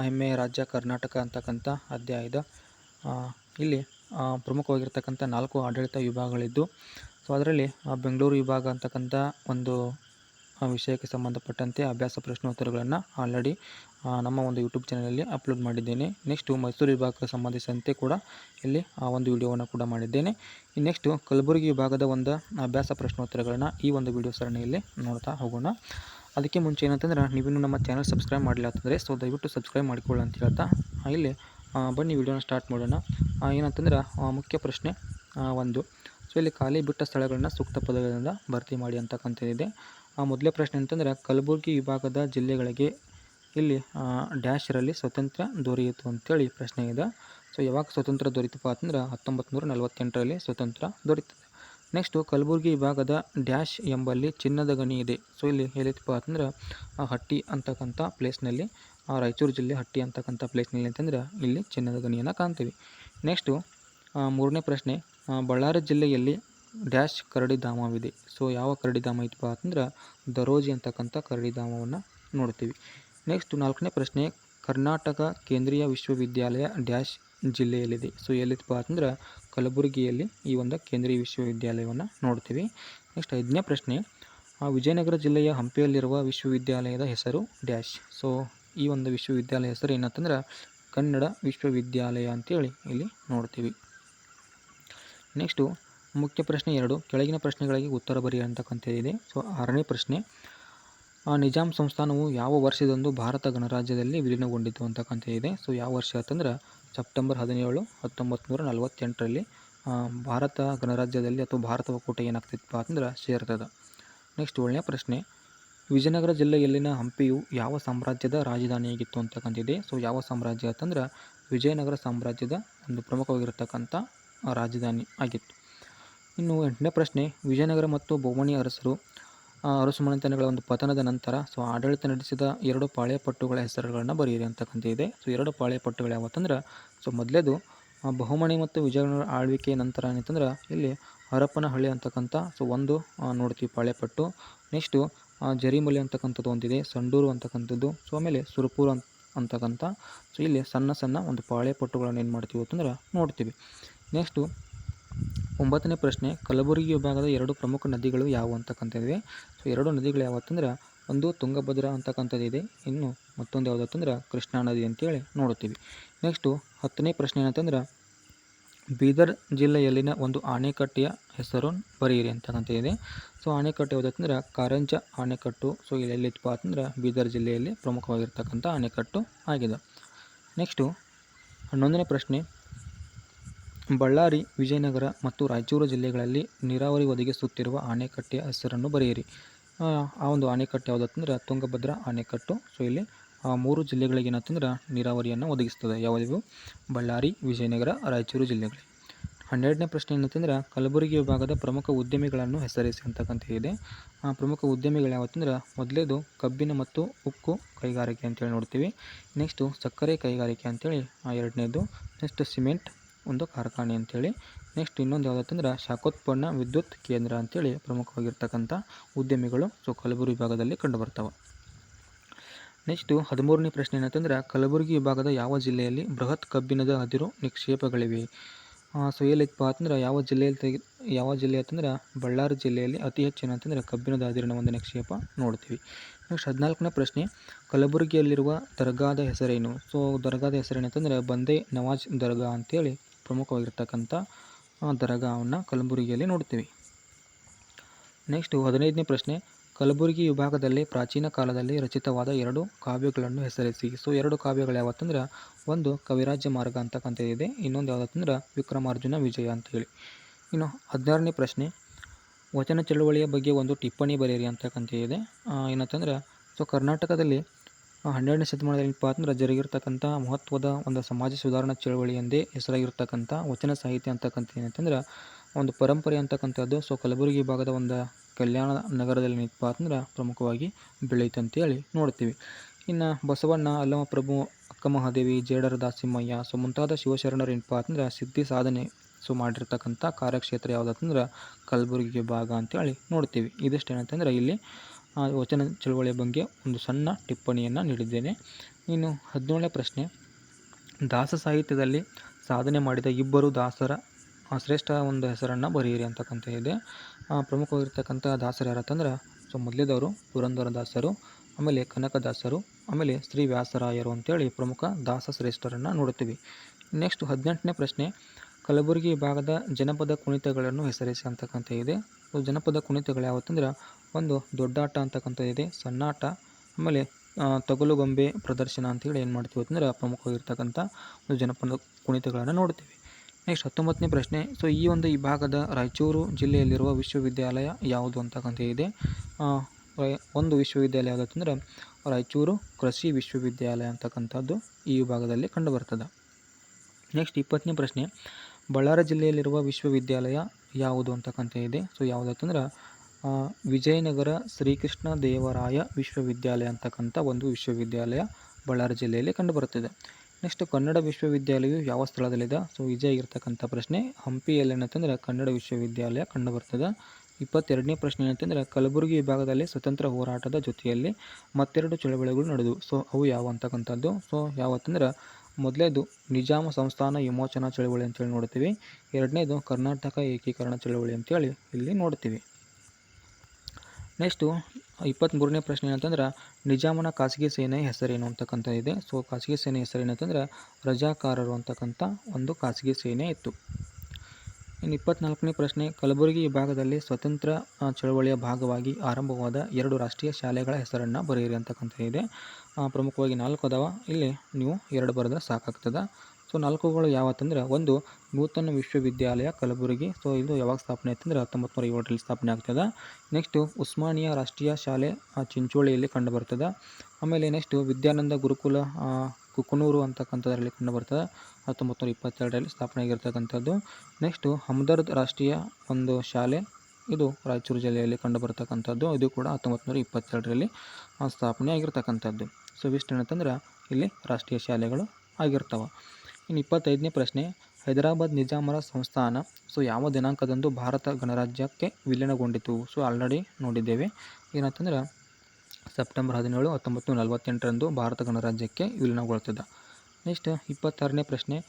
ಹೆಮ್ಮೆಯ ರಾಜ್ಯ ಕರ್ನಾಟಕ ಅಂತಕ್ಕಂಥ ಅಧ್ಯಾಯದ ಇಲ್ಲಿ ಪ್ರಮುಖವಾಗಿರ್ತಕ್ಕಂಥ ನಾಲ್ಕು ಆಡಳಿತ ವಿಭಾಗಗಳಿದ್ದು, ಸೊ, ಅದರಲ್ಲಿ ಬೆಂಗಳೂರು ವಿಭಾಗ ಅಂತಕ್ಕಂಥ ಒಂದು ವಿಷಯಕ್ಕೆ ಸಂಬಂಧಪಟ್ಟಂತೆ ಅಭ್ಯಾಸ ಪ್ರಶ್ನೋತ್ತರಗಳನ್ನು ಆಲ್ರೆಡಿ ನಮ್ಮ ಒಂದು ಯೂಟ್ಯೂಬ್ ಚಾನಲಲ್ಲಿ ಅಪ್ಲೋಡ್ ಮಾಡಿದ್ದೇನೆ. ನೆಕ್ಸ್ಟು ಮೈಸೂರು ವಿಭಾಗಕ್ಕೆ ಸಂಬಂಧಿಸಿದಂತೆ ಕೂಡ ಇಲ್ಲಿ, ಆ, ಒಂದು ವಿಡಿಯೋವನ್ನು ಕೂಡ ಮಾಡಿದ್ದೇನೆ. ನೆಕ್ಸ್ಟು ಕಲಬುರಗಿ ವಿಭಾಗದ ಒಂದು ಅಭ್ಯಾಸ ಪ್ರಶ್ನೋತ್ತರಗಳನ್ನು ಈ ಒಂದು ವಿಡಿಯೋ ಸರಣಿಯಲ್ಲಿ ನೋಡ್ತಾ ಹೋಗೋಣ. ಅದಕ್ಕೆ ಮುಂಚೆ ಏನಂತಂದ್ರೆ ನೀವಿನ್ನೂ ನಮ್ಮ ಚಾನಲ್ ಸಬ್ಸ್ಕ್ರೈಬ್ ಮಾಡಿಲ್ಲ ಅಂತಂದರೆ ಸೊ ದಯವಿಟ್ಟು ಸಬ್ಸ್ಕ್ರೈಬ್ ಮಾಡಿಕೊಳ್ಳಿ ಅಂತ ಹೇಳ್ತಾ ಇಲ್ಲಿ ಬನ್ನಿ ವಿಡಿಯೋನ ಸ್ಟಾರ್ಟ್ ಮಾಡೋಣ. ಏನಂತಂದ್ರೆ ಮುಖ್ಯ ಪ್ರಶ್ನೆ ಒಂದು. ಸೊ ಇಲ್ಲಿ ಖಾಲಿ ಬಿಟ್ಟ ಸ್ಥಳಗಳನ್ನ ಸೂಕ್ತ ಪದಗಳಿಂದ ಭರ್ತಿ ಮಾಡಿ ಅಂತಕ್ಕಂಥದ್ದಿದೆ ಮೊದಲೇ ಪ್ರಶ್ನೆ ಅಂತಂದರೆ ಕಲಬುರಗಿ ವಿಭಾಗದ ಜಿಲ್ಲೆಗಳಿಗೆ ಇಲ್ಲಿ ಡ್ಯಾಶರಲ್ಲಿ ಸ್ವತಂತ್ರ ದೊರೆಯಿತು ಅಂತೇಳಿ ಪ್ರಶ್ನೆ ಇದೆ. ಸೊ ಯಾವಾಗ ಸ್ವತಂತ್ರ ದೊರೀತಪ್ಪ ಅಂತಂದ್ರೆ ಹತ್ತೊಂಬತ್ತು ನೂರ ನಲವತ್ತೆಂಟರಲ್ಲಿ ಸ್ವತಂತ್ರ ದೊರೀತದೆ ನೆಕ್ಸ್ಟು ಕಲಬುರಗಿ ವಿಭಾಗದ ಡ್ಯಾಶ್ ಎಂಬಲ್ಲಿ ಚಿನ್ನದ ಗಣಿ ಇದೆ. ಸೊ ಇಲ್ಲಿ ಹೇಳಿದಪ್ಪ ಅಂತಂದ್ರೆ ಆ ಹಟ್ಟಿ ಅಂತಕ್ಕಂಥ ಪ್ಲೇಸ್ನಲ್ಲಿ ಆ ರಾಯಚೂರು ಜಿಲ್ಲೆ ಹಟ್ಟಿ ಅಂತಕ್ಕಂಥ ಪ್ಲೇಸ್ನಲ್ಲಿ ಅಂತಂದ್ರೆ, ಇಲ್ಲಿ ಚಿನ್ನದ ಗಣಿಯನ್ನು ಕಾಣ್ತೀವಿ. ನೆಕ್ಸ್ಟು ಮೂರನೇ ಪ್ರಶ್ನೆ ಬಳ್ಳಾರಿ ಜಿಲ್ಲೆಯಲ್ಲಿ ಡ್ಯಾಶ್ ಕರಡಿಧಾಮವಿದೆ ಸೊ ಯಾವ ಕರಡಿಧಾಮ ಐತಪ್ಪ ಅಂತಂದ್ರೆ ದರೋಜಿ ಅಂತಕ್ಕಂಥ ಕರಡಿಧಾಮವನ್ನು ನೋಡ್ತೀವಿ. ನೆಕ್ಸ್ಟ್ ನಾಲ್ಕನೇ ಪ್ರಶ್ನೆ, ಕರ್ನಾಟಕ ಕೇಂದ್ರೀಯ ವಿಶ್ವವಿದ್ಯಾಲಯ ಡ್ಯಾಶ್ ಜಿಲ್ಲೆಯಲ್ಲಿದೆ. ಸೊ ಎಲ್ಲಿದಪ್ಪ ಅಂತಂದ್ರೆ ಕಲಬುರಗಿಯಲ್ಲಿ ಈ ಒಂದು ಕೇಂದ್ರೀಯ ವಿಶ್ವವಿದ್ಯಾಲಯವನ್ನು ನೋಡ್ತೀವಿ. ನೆಕ್ಸ್ಟ್ ಐದನೇ ಪ್ರಶ್ನೆ ಆ, ವಿಜಯನಗರ ಜಿಲ್ಲೆಯ ಹಂಪಿಯಲ್ಲಿರುವ ವಿಶ್ವವಿದ್ಯಾಲಯದ ಹೆಸರು ಡ್ಯಾಶ್. ಸೊ ಈ ಒಂದು ವಿಶ್ವವಿದ್ಯಾಲಯ ಹೆಸರು ಏನಂತಂದ್ರೆ ಕನ್ನಡ ವಿಶ್ವವಿದ್ಯಾಲಯ ಅಂತೇಳಿ ಇಲ್ಲಿ ನೋಡ್ತೀವಿ. ನೆಕ್ಸ್ಟು ಮುಖ್ಯ ಪ್ರಶ್ನೆ ಎರಡು ಕೆಳಗಿನ ಪ್ರಶ್ನೆಗಳಿಗೆ ಉತ್ತರ ಬರೆಯ ಅಂತಕ್ಕಂಥದ್ದಿದೆ. ಸೊ ಆರನೇ ಪ್ರಶ್ನೆ ಆ, ನಿಜಾಂ ಸಂಸ್ಥಾನವು ಯಾವ ವರ್ಷದಂದು ಭಾರತ ಗಣರಾಜ್ಯದಲ್ಲಿ ವಿಲೀನಗೊಂಡಿತು ಇದೆ. ಸೊ ಯಾವ ವರ್ಷ ಅಂತಂದ್ರೆ ಸೆಪ್ಟೆಂಬರ್ ಹದಿನೇಳು ಹತ್ತೊಂಬತ್ತು ನೂರ ನಲವತ್ತೆಂಟರಲ್ಲಿ ಭಾರತ ಗಣರಾಜ್ಯದಲ್ಲಿ ಅಥವಾ ಭಾರತ ಒಕ್ಕೂಟ ಏನಾಗ್ತಿತ್ತಪ್ಪ ಅಂತಂದ್ರೆ ಸೇರ್ತದೆ. ನೆಕ್ಸ್ಟ್ ಏಳನೇ ಪ್ರಶ್ನೆ ವಿಜಯನಗರ ಜಿಲ್ಲೆಯಲ್ಲಿನ ಹಂಪಿಯು ಯಾವ ಸಾಮ್ರಾಜ್ಯದ ರಾಜಧಾನಿಯಾಗಿತ್ತು ಅಂತಕ್ಕಂಥದ್ದಿದೆ ಸೊ ಯಾವ ಸಾಮ್ರಾಜ್ಯ ಅಂತಂದ್ರೆ ವಿಜಯನಗರ ಸಾಮ್ರಾಜ್ಯದ ಒಂದು ಪ್ರಮುಖವಾಗಿರತಕ್ಕಂಥ ರಾಜಧಾನಿ ಆಗಿತ್ತು. ಇನ್ನು ಎಂಟನೇ ಪ್ರಶ್ನೆ ವಿಜಯನಗರ ಮತ್ತು ಬೊಮ್ಮಣಿ ಅರಸರು ಆ, ಅರಸು ಮನೆತನಗಳ ಒಂದು ಪತನದ ನಂತರ ಸೊ ಆಡಳಿತ ನಡೆಸಿದ ಎರಡು ಪಾಳೆಯಪಟ್ಟುಗಳ ಹೆಸರುಗಳನ್ನು ಬರೆಯಿರಿ ಅಂತಕ್ಕಂಥದ್ದಿದೆ ಸೊ ಎರಡು ಪಾಳೆಯಪಟ್ಟುಗಳು ಯಾವತ್ತಂದ್ರೆ ಸೊ ಮೊದಲೇದು ಬಹುಮಣಿ ಮತ್ತು ವಿಜಯನಗರ ಆಳ್ವಿಕೆಯ ನಂತರ ಏನಂತಂದ್ರೆ ಇಲ್ಲಿ ಹರಪ್ಪನಹಳ್ಳಿ ಅಂತಕ್ಕಂಥ ಸೊ ಒಂದು ನೋಡ್ತೀವಿ ಪಾಳೆಯಪಟ್ಟು. ನೆಕ್ಸ್ಟು ಜರಿಮಲೆ ಅಂತಕ್ಕಂಥದ್ದು ಒಂದಿದೆ ಸಂಡೂರು ಅಂತಕ್ಕಂಥದ್ದು. ಸೊ ಆಮೇಲೆ ಸುರಪುರ ಅಂತ ಅಂತಕ್ಕಂಥ ಸೊ ಇಲ್ಲಿ ಸಣ್ಣ ಸಣ್ಣ ಒಂದು ಪಾಳೆಯಪಟ್ಟುಗಳನ್ನು ಏನು ಮಾಡ್ತೀವಿ ಅಂತಂದ್ರೆ ನೋಡ್ತೀವಿ. ನೆಕ್ಸ್ಟು ಒಂಬತ್ತನೇ ಪ್ರಶ್ನೆ, ಕಲಬುರಗಿ ವಿಭಾಗದ ಎರಡು ಪ್ರಮುಖ ನದಿಗಳು ಯಾವುವು ಅಂತಕ್ಕಂಥದ್ದಿವೆ ಸೊ ಎರಡು ನದಿಗಳು ಯಾವತ್ತಂದ್ರೆ ಒಂದು ತುಂಗಭದ್ರಾ ಅಂತಕ್ಕಂಥದ್ದಿದೆ. ಇನ್ನು ಮತ್ತೊಂದು ಯಾವುದಂತಂದ್ರೆ ಕೃಷ್ಣಾ ನದಿ ಅಂತೇಳಿ ನೋಡುತ್ತೀವಿ. ನೆಕ್ಸ್ಟು ಹತ್ತನೇ ಪ್ರಶ್ನೆ ಏನಂತಂದ್ರೆ, ಬೀದರ್ ಜಿಲ್ಲೆಯಲ್ಲಿನ ಒಂದು ಆಣೆಕಟ್ಟೆಯ ಹೆಸರು ಬರೆಯಿರಿ ಅಂತಕ್ಕಂಥದ್ದಿದೆ. ಸೊ ಆಣೆಕಟ್ಟು ಯಾವುದಂತಂದ್ರೆ ಕಾರಂಜ ಆಣೆಕಟ್ಟು. ಸೊ ಇಲ್ಲಿ ಎಲ್ಲಿತ್ತಪ್ಪ ಅಂತಂದ್ರೆ, ಬೀದರ್ ಜಿಲ್ಲೆಯಲ್ಲಿ ಪ್ರಮುಖವಾಗಿರ್ತಕ್ಕಂಥ ಆಣೆಕಟ್ಟು ಆಗಿದೆ. ನೆಕ್ಸ್ಟು ಹನ್ನೊಂದನೇ ಪ್ರಶ್ನೆ ಬಳ್ಳಾರಿ, ವಿಜಯನಗರ ಮತ್ತು ರಾಯಚೂರು ಜಿಲ್ಲೆಗಳಲ್ಲಿ ನೀರಾವರಿ ಒದಗಿಸುತ್ತಿರುವ ಅಣೆಕಟ್ಟೆಯ ಹೆಸರನ್ನು ಬರೆಯಿರಿ. ಆ ಒಂದು ಅಣೆಕಟ್ಟು ಯಾವುದಂತಂದ್ರೆ ತುಂಗಭದ್ರಾ ಅಣೆಕಟ್ಟು ಸೊ ಇಲ್ಲಿ ಆ ಮೂರು ಜಿಲ್ಲೆಗಳಿಗೆ ಏನಂತಂದ್ರೆ ನೀರಾವರಿಯನ್ನು ಒದಗಿಸ್ತದೆ. ಯಾವುದಿವು ಬಳ್ಳಾರಿ, ವಿಜಯನಗರ, ರಾಯಚೂರು ಜಿಲ್ಲೆಗಳು. ಹನ್ನೆರಡನೇ ಪ್ರಶ್ನೆ ಏನಂತಂದ್ರೆ ಕಲಬುರಗಿ ವಿಭಾಗದ ಪ್ರಮುಖ ಉದ್ಯಮಿಗಳನ್ನು ಹೆಸರಿಸಿ ಅಂತಕ್ಕಂಥ ಇದೆ. ಆ ಪ್ರಮುಖ ಉದ್ಯಮಿಗಳು ಯಾವತ್ತಂದ್ರೆ ಮೊದಲೇದು ಕಬ್ಬಿನ ಮತ್ತು ಉಕ್ಕು ಕೈಗಾರಿಕೆ ಅಂತೇಳಿ ನೋಡ್ತೀವಿ. ನೆಕ್ಸ್ಟು ಸಕ್ಕರೆ ಕೈಗಾರಿಕೆ ಅಂತೇಳಿ ಎರಡನೇದು. ನೆಕ್ಸ್ಟ್ ಸಿಮೆಂಟ್ ಒಂದು ಕಾರ್ಖಾನೆ ಅಂತೇಳಿ. ನೆಕ್ಸ್ಟ್ ಇನ್ನೊಂದು ಯಾವುದಂತಂದ್ರೆ ಶಾಖೋತ್ಪನ್ನ ವಿದ್ಯುತ್ ಕೇಂದ್ರ ಅಂತೇಳಿ ಪ್ರಮುಖವಾಗಿರ್ತಕ್ಕಂಥ ಉದ್ಯಮಿಗಳು ಸೊ ಕಲಬುರಗಿ ವಿಭಾಗದಲ್ಲಿ ಕಂಡುಬರ್ತವೆ. ನೆಕ್ಸ್ಟು ಹದಿಮೂರನೇ ಪ್ರಶ್ನೆ ಏನಂತಂದ್ರೆ ಕಲಬುರಗಿ ವಿಭಾಗದ ಯಾವ ಜಿಲ್ಲೆಯಲ್ಲಿ ಬೃಹತ್ ಕಬ್ಬಿಣದ ಅದಿರು ನಿಕ್ಷೇಪಗಳಿವೆ? ಸೊ ಏಲಿಪ್ಪ ಅಂತಂದ್ರೆ ಯಾವ ಜಿಲ್ಲೆಯಲ್ಲಿ ತೆಗೆ, ಯಾವ ಜಿಲ್ಲೆ ಅಂತಂದ್ರೆ ಬಳ್ಳಾರಿ ಜಿಲ್ಲೆಯಲ್ಲಿ ಅತಿ ಹೆಚ್ಚು ಏನಂತಂದ್ರೆ ಕಬ್ಬಿಣದ ಅದಿರಿನ ಒಂದು ನಿಕ್ಷೇಪ ನೋಡ್ತೀವಿ. ನೆಕ್ಸ್ಟ್ ಹದಿನಾಲ್ಕನೇ ಪ್ರಶ್ನೆ ಕಲಬುರಗಿಯಲ್ಲಿರುವ ದರ್ಗಾದ ಹೆಸರೇನು? ಸೊ ದರ್ಗಾದ ಹೆಸರೇನಂತಂದ್ರೆ ಬಂದೇ ನವಾಜ್ ದರ್ಗಾ ಅಂತೇಳಿ ಪ್ರಮುಖವಾಗಿರ್ತಕ್ಕಂಥ ದರಗಾವನ್ನು ಕಲಬುರಗಿಯಲ್ಲಿ ನೋಡ್ತೀವಿ. ನೆಕ್ಸ್ಟು ಹದಿನೈದನೇ ಪ್ರಶ್ನೆ, ಕಲಬುರಗಿ ವಿಭಾಗದಲ್ಲಿ ಪ್ರಾಚೀನ ಕಾಲದಲ್ಲಿ ರಚಿತವಾದ ಎರಡು ಕಾವ್ಯಗಳನ್ನು ಹೆಸರಿಸಿ. ಸೊ ಎರಡು ಕಾವ್ಯಗಳು ಯಾವತ್ತಂದ್ರೆ, ಒಂದು ಕವಿರಾಜ್ಯ ಮಾರ್ಗ ಅಂತಕ್ಕಂಥದ್ದಿದೆ ಇನ್ನೊಂದು ಯಾವುದಂದ್ರೆ ವಿಕ್ರಮಾರ್ಜುನ ವಿಜಯ ಅಂತ ಹೇಳಿ. ಇನ್ನು ಹದಿನಾರನೇ ಪ್ರಶ್ನೆ, ವಚನ ಚಳುವಳಿಯ ಬಗ್ಗೆ ಒಂದು ಟಿಪ್ಪಣಿ ಬರೆಯಿರಿ ಇದೆ ಏನಂತಂದ್ರೆ ಸೊ ಕರ್ನಾಟಕದಲ್ಲಿ ಹನ್ನೆರಡನೇ ಶತಮಾನದಲ್ಲಿ ಏನಪ್ಪ ಅಂತಂದ್ರೆ ಜರುಗಿರ್ತಕ್ಕಂಥ ಮಹತ್ವದ ಒಂದು ಸಮಾಜ ಸುಧಾರಣಾ ಚಳವಳಿ ಎಂದೇ ಹೆಸರಾಗಿರ್ತಕ್ಕಂಥ ವಚನ ಸಾಹಿತ್ಯ ಅಂತಕ್ಕಂಥ ಏನಂತಂದ್ರೆ, ಒಂದು ಪರಂಪರೆ ಅಂತಕ್ಕಂಥದ್ದು, ಸೊ ಕಲಬುರಗಿ ಭಾಗದ ಒಂದು ಕಲ್ಯಾಣ ನಗರದಲ್ಲಿ ಏನಪ್ಪ ಅಂದ್ರೆ ಪ್ರಮುಖವಾಗಿ ಬೆಳೆಯುತ್ತೆ ಅಂತೇಳಿ ನೋಡ್ತೀವಿ ಇನ್ನು ಬಸವಣ್ಣ ಅಲ್ಲಮ್ಮ ಪ್ರಭು ಅಕ್ಕ ಮಹಾದೇವಿ, ಜೇಡರ ದಾಸಿಮ್ಮಯ್ಯ, ಸೊ ಮುಂತಾದ ಶಿವಶರಣರು ಏನಪ್ಪ ಅಂತಂದ್ರೆ ಸಿದ್ಧಿ ಸಾಧನೆ ಸೊ ಮಾಡಿರ್ತಕ್ಕಂಥ ಕಾರ್ಯಕ್ಷೇತ್ರ ಯಾವುದಂತಂದ್ರೆ ಕಲಬುರಗಿ ಭಾಗ ಅಂತೇಳಿ ನೋಡ್ತೀವಿ ಇದಿಷ್ಟು ಏನಂತಂದ್ರೆ ಇಲ್ಲಿ ವಚನ ಚಳುವಳಿಯ ಬಗ್ಗೆ ಒಂದು ಸಣ್ಣ ಟಿಪ್ಪಣಿಯನ್ನು ನೀಡಿದ್ದೇನೆ. ಇನ್ನು ಹದಿನೇಳನೇ ಪ್ರಶ್ನೆ. ದಾಸ ಸಾಹಿತ್ಯದಲ್ಲಿ ಸಾಧನೆ ಮಾಡಿದ ಇಬ್ಬರು ದಾಸರ ಆ, ಶ್ರೇಷ್ಠ ಒಂದು ಹೆಸರನ್ನು ಬರೆಯಿರಿ ಅಂತಕ್ಕಂಥ ಇದೆ. ಆ, ಪ್ರಮುಖವಾಗಿರ್ತಕ್ಕಂಥ ದಾಸರು ಯಾರತ್ತಂದ್ರೆ ಸೊ ಮೊದಲೇದವರು ಪುರಂದರದಾಸರು ಆಮೇಲೆ ಕನಕದಾಸರು ಆಮೇಲೆ ಶ್ರೀ ವ್ಯಾಸರಾಯರು ಅಂತೇಳಿ ಪ್ರಮುಖ ದಾಸ ಶ್ರೇಷ್ಠರನ್ನು ನೋಡುತ್ತೀವಿ. ನೆಕ್ಸ್ಟ್ ಹದಿನೆಂಟನೇ ಪ್ರಶ್ನೆ. ಕಲಬುರಗಿ ಭಾಗದ ಜನಪದ ಕುಣಿತಗಳನ್ನು ಹೆಸರಿಸಿ ಅಂತಕ್ಕಂಥ ಇದೆ. ಸೊ ಜನಪದ ಕುಣಿತಗಳು ಯಾವತ್ತಂದ್ರೆ ಒಂದು ದೊಡ್ಡಾಟ ಇದೆ ಸಣ್ಣಾಟ ಆಮೇಲೆ ತಗಲು ಗೊಂಬೆ ಪ್ರದರ್ಶನ ಅಂತೇಳಿ ಏನು ಮಾಡ್ತೀವಿ ಅಂತಂದ್ರೆ ಪ್ರಮುಖವಾಗಿರ್ತಕ್ಕಂಥ ಒಂದು ಜನಪದ ಕುಣಿತಗಳನ್ನು ನೋಡ್ತೀವಿ. ನೆಕ್ಸ್ಟ್ ಹತ್ತೊಂಬತ್ತನೇ ಪ್ರಶ್ನೆ ಸೊ ಈ ಒಂದು ಈ ಭಾಗದ ರಾಯಚೂರು ಜಿಲ್ಲೆಯಲ್ಲಿರುವ ವಿಶ್ವವಿದ್ಯಾಲಯ ಯಾವುದು ಅಂತಕ್ಕಂಥ ಇದೆ. ಒಂದು ವಿಶ್ವವಿದ್ಯಾಲಯ ಯಾವುದಂತಂದ್ರೆ ರಾಯಚೂರು ಕೃಷಿ ವಿಶ್ವವಿದ್ಯಾಲಯ ಅಂತಕ್ಕಂಥದ್ದು ಈ ವಿಭಾಗದಲ್ಲಿ ಕಂಡುಬರ್ತದೆ. ನೆಕ್ಸ್ಟ್ ಇಪ್ಪತ್ತನೇ ಪ್ರಶ್ನೆ, ಬಳ್ಳಾರಿ ಜಿಲ್ಲೆಯಲ್ಲಿರುವ ವಿಶ್ವವಿದ್ಯಾಲಯ ಯಾವುದು ಅಂತಕ್ಕಂಥ ಇದೆ. ಸೊ ಯಾವುದಂತಂದ್ರೆ ವಿಜಯನಗರ ಶ್ರೀಕೃಷ್ಣ ದೇವರಾಯ ವಿಶ್ವವಿದ್ಯಾಲಯ ಅಂತಕ್ಕಂಥ ಒಂದು ವಿಶ್ವವಿದ್ಯಾಲಯ ಬಳ್ಳಾರಿ ಜಿಲ್ಲೆಯಲ್ಲಿ ಕಂಡುಬರುತ್ತದೆ. ನೆಕ್ಸ್ಟ್ ಕನ್ನಡ ವಿಶ್ವವಿದ್ಯಾಲಯವು ಯಾವ ಸ್ಥಳದಲ್ಲಿದೆ? ಸೊ, ವಿಜಯ ಆಗಿರ್ತಕ್ಕಂಥ ಪ್ರಶ್ನೆ ಹಂಪಿಯಲ್ಲಿ ಏನಂತಂದ್ರೆ ಕನ್ನಡ ವಿಶ್ವವಿದ್ಯಾಲಯ ಕಂಡುಬರ್ತದೆ ಇಪ್ಪತ್ತೆರಡನೇ ಪ್ರಶ್ನೆ ಏನಂತಂದ್ರೆ ಕಲಬುರಗಿ ವಿಭಾಗದಲ್ಲಿ ಸ್ವತಂತ್ರ ಹೋರಾಟದ ಜೊತೆಯಲ್ಲಿ ಮತ್ತೆರಡು ಚಳವಳಿಗಳು ನಡೆದವು ಸೊ, ಅವು ಯಾವ ಅಂತಕ್ಕಂಥದ್ದು? ಸೊ ಯಾವತ್ತಂದ್ರೆ ಮೊದಲೇದು ನಿಜಾಮ ಸಂಸ್ಥಾನ ವಿಮೋಚನಾ ಚಳವಳಿ ಅಂತೇಳಿ ನೋಡ್ತೀವಿ. ಎರಡನೇದು ಕರ್ನಾಟಕ ಏಕೀಕರಣ ಚಳವಳಿ ಅಂತೇಳಿ ಇಲ್ಲಿ ನೋಡ್ತೀವಿ. ನೆಕ್ಸ್ಟು ಇಪ್ಪತ್ತ್ಮೂರನೇ ಪ್ರಶ್ನೆ ಏನಂತಂದ್ರೆ, ನಿಜಾಮನ ಖಾಸಗಿ ಸೇನೆ ಹೆಸರೇನು ಅಂತಕ್ಕಂಥ ಇದೆ. ಸೊ ಖಾಸಗಿ ಸೇನೆ ಹೆಸರೇನಂತಂದ್ರೆ ರಜಾಕಾರರು ಅಂತಕ್ಕಂಥ ಒಂದು ಖಾಸಗಿ ಸೇನೆ ಇತ್ತು. ಇನ್ನು ಇಪ್ಪತ್ನಾಲ್ಕನೇ ಪ್ರಶ್ನೆ, ಕಲಬುರಗಿ ವಿಭಾಗದಲ್ಲಿ ಸ್ವತಂತ್ರ ಚಳವಳಿಯ ಭಾಗವಾಗಿ ಆರಂಭವಾದ ಎರಡು ರಾಷ್ಟ್ರೀಯ ಶಾಲೆಗಳ ಹೆಸರನ್ನು ಬರೆಯಿರಿ ಅಂತಕ್ಕಂಥ ಇದೆ. ಪ್ರಮುಖವಾಗಿ ನಾಲ್ಕು ಅದಾವ. ಇಲ್ಲಿ ನೀವು ಎರಡು ಬರೆದ್ರೆ ಸಾಕಾಗ್ತದೆ. ಸೊ ನಾಲ್ಕುಗಳು ಯಾವತ್ತಂದ್ರೆ ಒಂದು ನೂತನ ವಿಶ್ವವಿದ್ಯಾಲಯ ಕಲಬುರಗಿ. ಸೊ ಇದು ಯಾವಾಗ ಸ್ಥಾಪನೆ ಆಯ್ತಂದ್ರೆ ಹತ್ತೊಂಬತ್ತು ನೂರ ಏಳರಲ್ಲಿ ಸ್ಥಾಪನೆ ಆಗ್ತದೆ. ನೆಕ್ಸ್ಟು ಉಸ್ಮಾನಿಯಾ ರಾಷ್ಟ್ರೀಯ ಶಾಲೆ ಚಿಂಚೋಳಿಯಲ್ಲಿ ಕಂಡುಬರ್ತದೆ. ಆಮೇಲೆ ನೆಕ್ಸ್ಟು ವಿದ್ಯಾನಂದ ಗುರುಕುಲ ಕುಕನೂರು ಅಂತಕ್ಕಂಥದ್ರಲ್ಲಿ ಕಂಡುಬರ್ತದೆ. ಹತ್ತೊಂಬತ್ತು ನೂರ ಇಪ್ಪತ್ತೆರಡರಲ್ಲಿ ಸ್ಥಾಪನೆ ಆಗಿರ್ತಕ್ಕಂಥದ್ದು. ನೆಕ್ಸ್ಟು ಹಮ್ದರ್ದ್ ರಾಷ್ಟ್ರೀಯ ಒಂದು ಶಾಲೆ, ಇದು ರಾಯಚೂರು ಜಿಲ್ಲೆಯಲ್ಲಿ ಕಂಡುಬರ್ತಕ್ಕಂಥದ್ದು. ಇದು ಕೂಡ ಹತ್ತೊಂಬತ್ತು ನೂರ ಇಪ್ಪತ್ತೆರಡರಲ್ಲಿ ಸ್ಥಾಪನೆ ಆಗಿರ್ತಕ್ಕಂಥದ್ದು. ಸೊ ಇಷ್ಟು ಏನಂತಂದ್ರೆ ಇಲ್ಲಿ ರಾಷ್ಟ್ರೀಯ ಶಾಲೆಗಳು ಆಗಿರ್ತವೆ. ಇನ್ನು ಇಪ್ಪತ್ತೈದನೇ ಪ್ರಶ್ನೆ, ಹೈದರಾಬಾದ್ ನಿಜಾಮರ ಸಂಸ್ಥಾನ. ಸೊ, ಯಾವ ದಿನಾಂಕದಂದು ಭಾರತ ಗಣರಾಜ್ಯಕ್ಕೆ ವಿಲೀನಗೊಂಡಿತು? ಸೊ, ಆಲ್ರೆಡಿ ನೋಡಿದ್ದೇವೆ. ಏನಂತಂದ್ರೆ, ಸೆಪ್ಟೆಂಬರ್ ಹದಿನೇಳು, ಹತ್ತೊಂಬತ್ತು ನಲವತ್ತೆಂಟರಂದು ಭಾರತ ಗಣರಾಜ್ಯಕ್ಕೆ ವಿಲೀನಗೊಳ್ತದೆ. ನೆಕ್ಸ್ಟ್ ಇಪ್ಪತ್ತಾರನೇ ಪ್ರಶ್ನೆ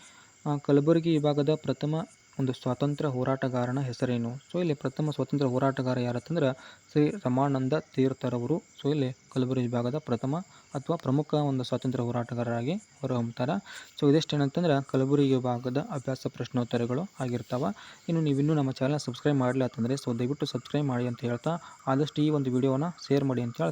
ಕಲಬುರಗಿ ವಿಭಾಗದ ಪ್ರಥಮ ಒಂದು ಸ್ವಾತಂತ್ರ್ಯ ಹೋರಾಟಗಾರನ ಹೆಸರೇನು? ಸೊ, ಇಲ್ಲಿ ಪ್ರಥಮ ಸ್ವಾತಂತ್ರ್ಯ ಹೋರಾಟಗಾರ ಯಾರತ್ತಂದ್ರೆ ಶ್ರೀ ರಮಾನಂದ ತೀರ್ಥರವರು. ಸೊ, ಇಲ್ಲಿ ಕಲಬುರಗಿ ವಿಭಾಗದ ಪ್ರಥಮ ಅಥವಾ ಪ್ರಮುಖ ಒಂದು ಸ್ವಾತಂತ್ರ್ಯ ಹೋರಾಟಗಾರರಾಗಿ ಹೊರಹೊಮ್ತಾರೆ ಸೊ, ಇದಿಷ್ಟೇನಂತಂದ್ರೆ ಕಲಬುರಗಿ ವಿಭಾಗದ ಅಭ್ಯಾಸ ಪ್ರಶ್ನೋತ್ತರಗಳು ಆಗಿರ್ತಾವೆ. ಇನ್ನು ನೀವು ಇನ್ನೂ ನಮ್ಮ ಚಾನಲ್ ಸಬ್ಸ್ಕ್ರೈಬ್ ಮಾಡಲಿಲ್ಲ ಅಂತಂದರೆ, ಸೊ, ದಯವಿಟ್ಟು ಸಬ್ಸ್ಕ್ರೈಬ್ ಮಾಡಿ ಅಂತ ಹೇಳ್ತಾ ಆದಷ್ಟು ಈ ಒಂದು ವಿಡಿಯೋನ ಶೇರ್ ಮಾಡಿ ಅಂತ ಹೇಳ್ತಾ